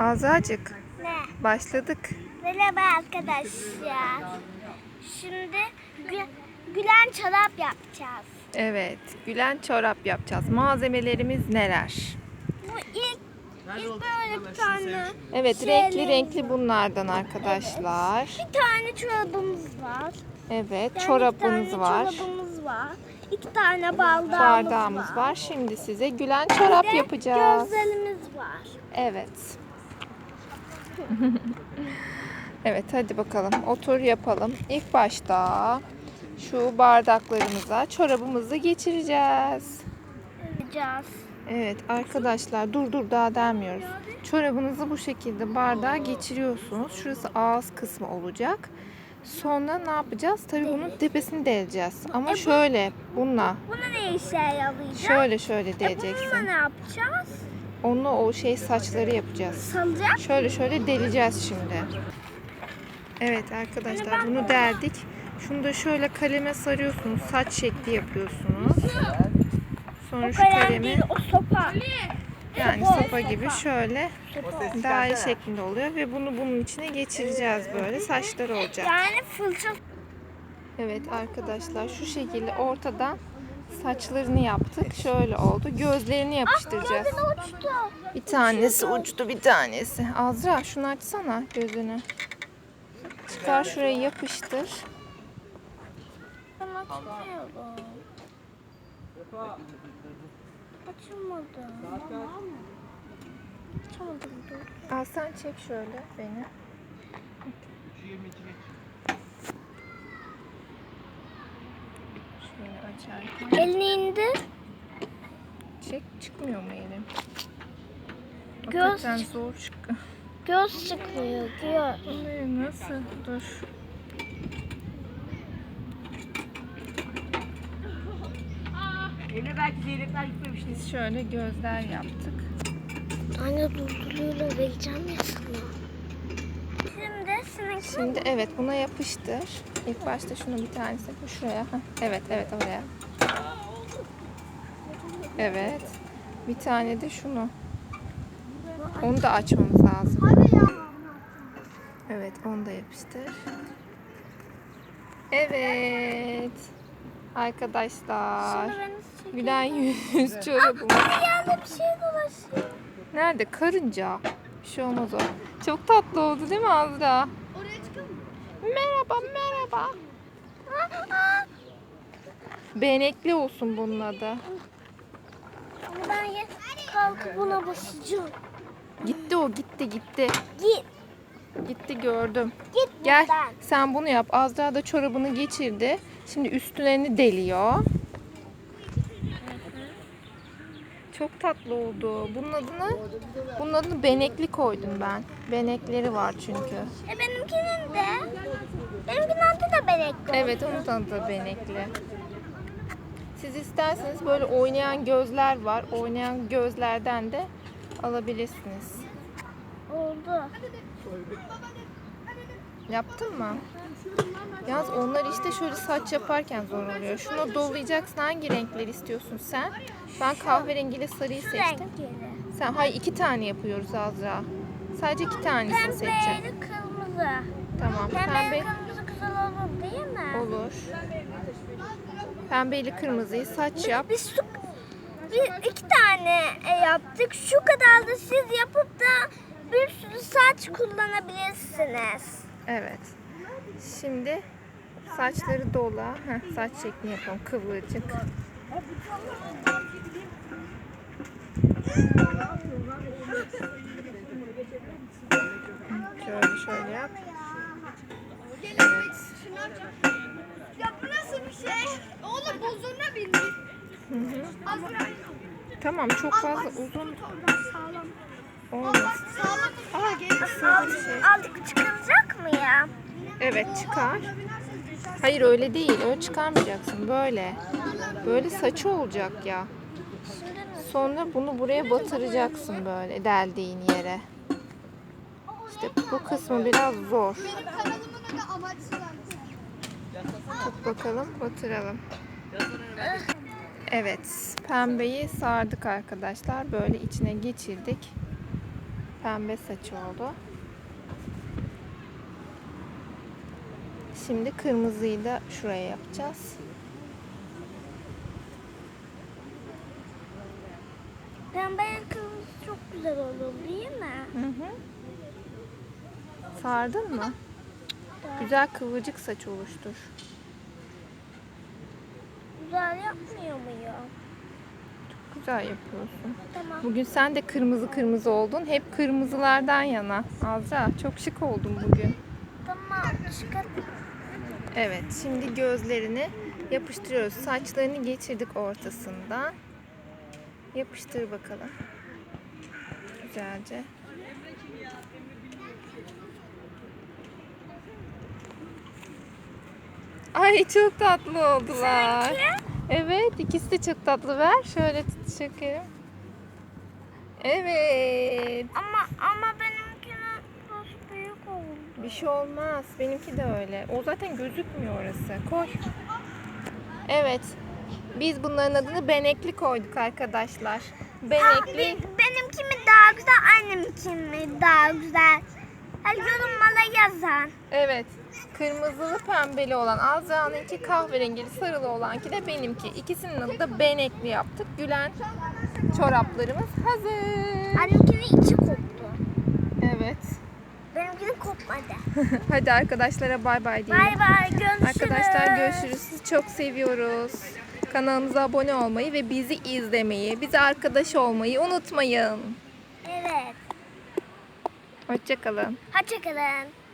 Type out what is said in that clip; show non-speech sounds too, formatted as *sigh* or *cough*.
Azracık Ne? başladık. Merhaba arkadaşlar. Şimdi gü- gülen çorap yapacağız. Evet, gülen çorap yapacağız. Malzemelerimiz neler? Bu ilk, ilk böyle bir tane Evet, renkli renkli bunlardan arkadaşlar. bir tane çorabımız var. Evet, Yani iki çorabımız tane var. Çorabımız var. İki tane bardağımız, Bardağımız var. Şimdi size gülen çorap Bir de yapacağız. Gözlerimiz var. Evet. *laughs* evet, hadi bakalım. Otur yapalım. İlk başta şu bardaklarımıza çorabımızı geçireceğiz. Yapacağız. Evet arkadaşlar dur dur daha delmiyoruz. Çorabınızı bu şekilde bardağa geçiriyorsunuz. Şurası ağız kısmı olacak. Sonra ne yapacağız? Tabii bunun tepesini deleceğiz. Ama şöyle bununla Bunu ne işe yarayacak? şöyle şöyle E bununla deleceksin. ne yapacağız? Onunla o şey saçları yapacağız. Salacak. Şöyle şöyle deleceğiz şimdi. Evet arkadaşlar bunu deldik. Şunu da şöyle kaleme sarıyorsunuz. Saç şekli yapıyorsunuz. Sonra şu kalem kalemi o sopa. Yani Sopa, gibi şöyle daire şeklinde oluyor ve bunu bunun içine geçireceğiz böyle saçlar olacak. Yani fırça Evet arkadaşlar şu şekilde ortadan saçlarını yaptık. Şöyle oldu. Gözlerini yapıştıracağız. uçtu. Bir tanesi uçtu bir tanesi. Azra şunu açsana gözünü. Çıkar şurayı yapıştır. Ben açmıyorum. Açılmadı. Açamadım dur. Al sen çek şöyle beni. Açarken. Elini indir. Çek çıkmıyor mu elim? Göz Hakikaten zor çıkıyor. Göz çıkıyor. Göz. Ay, Nasıl? Dur. Eline belki zeynepler gitmemiştir. Biz şöyle gözler yaptık. Anne durduruyla vereceğim ya sana. Şimdi evet buna yapıştır. İlk başta şunu bir tanesi şuraya. Evet evet oraya. Evet. Bir tane de şunu. Onu da açmamız lazım. Evet onu da yapıştır. Evet. Arkadaşlar. Gülen yüz çorabımız. Yerde bir şey dolaşıyor. Nerede? Karınca. Bir şey olmaz o. Çok tatlı oldu değil mi Azra? Merhaba, merhaba. Benekli olsun bunun adı. Ben ye- kalkıp buna basacağım. Gitti o, gitti, gitti. Git. Gitti gördüm. Git Gel, buradan. sen bunu yap. Azra da çorabını geçirdi. Şimdi üstlerini deliyor. Çok tatlı oldu. Bunun adını, bunun adını benekli koydum ben. Benekleri var çünkü. E benimkinin de. Benimkinin adı da Belek. Evet onun adı da benekli. Siz isterseniz böyle oynayan gözler var. Oynayan gözlerden de alabilirsiniz. Oldu. Yaptın mı? Yalnız onlar işte şöyle saç yaparken zor oluyor. Şunu dolayacaksın. Hangi renkleri istiyorsun sen? Ben kahverengiyle sarıyı Şu seçtim. renkleri. Sen hayır iki tane yapıyoruz Azra. Sadece iki tanesini seçeceğim. Pembeyle kırmızı. Tamam. Pembeyle Pembe kırmızı olur değil mi? olur. Pembeyle kırmızıyı saç yap. Biz şu biz iki tane e, yaptık. Şu kadar da siz yapıp da bir sürü saç kullanabilirsiniz. Evet. Şimdi saçları dola. Heh, saç şekli yapalım. Kıvırcık. Şöyle şöyle yap. Evet. Ya bu nasıl bir şey? Oğlum bozulma bindi. Hı hı. Tamam çok fazla uzun Sağlam. olmaz. Sağlam. Aa bir şey. Azıcık çıkaracak mı ya? Evet çıkar. Hayır öyle değil. Öyle çıkarmayacaksın. Böyle. Böyle saçı olacak ya. Sonra bunu buraya batıracaksın böyle deldiğin yere. İşte bu kısmı biraz zor. Kanalımın adı amaçsız Tut bakalım batıralım. Evet pembeyi sardık arkadaşlar. Böyle içine geçirdik. Pembe saçı oldu. Şimdi kırmızıyı da şuraya yapacağız. Pembe kırmızı çok güzel olur değil mi? Hı hı. Sardın mı? Güzel kıvırcık saç oluştur. Güzel yapmıyor muyum? Güzel yapıyorsun. Tamam. Bugün sen de kırmızı kırmızı oldun. Hep kırmızılardan yana. Azra çok şık oldun bugün. Tamam. Çıkar. Evet şimdi gözlerini yapıştırıyoruz. Saçlarını geçirdik ortasından. Yapıştır bakalım. Güzelce. Ay çok tatlı oldular. Evet ikisi de çok tatlı. Ver şöyle tut şekerim. Evet. Ama ama benimkinin biraz büyük oldu. Bir şey olmaz. Benimki de öyle. O zaten gözükmüyor orası. Koy. Evet. Biz bunların adını benekli koyduk arkadaşlar. Benekli. be- benimki mi daha güzel, annemki mi daha güzel? Hadi yorumlara yazın. Evet. Kırmızılı pembeli olan Azra'nınki kahverengili sarılı olanki de benimki. İkisinin adı da benekli yaptık. Gülen çoraplarımız hazır. Annemkinin içi koptu. Evet. Benimkinin kopmadı. *laughs* Hadi arkadaşlara bay bay diyelim. Bay bay görüşürüz. Arkadaşlar görüşürüz. Sizi çok seviyoruz. Kanalımıza abone olmayı ve bizi izlemeyi, bize arkadaş olmayı unutmayın. Evet. Hoşçakalın. Hoşçakalın.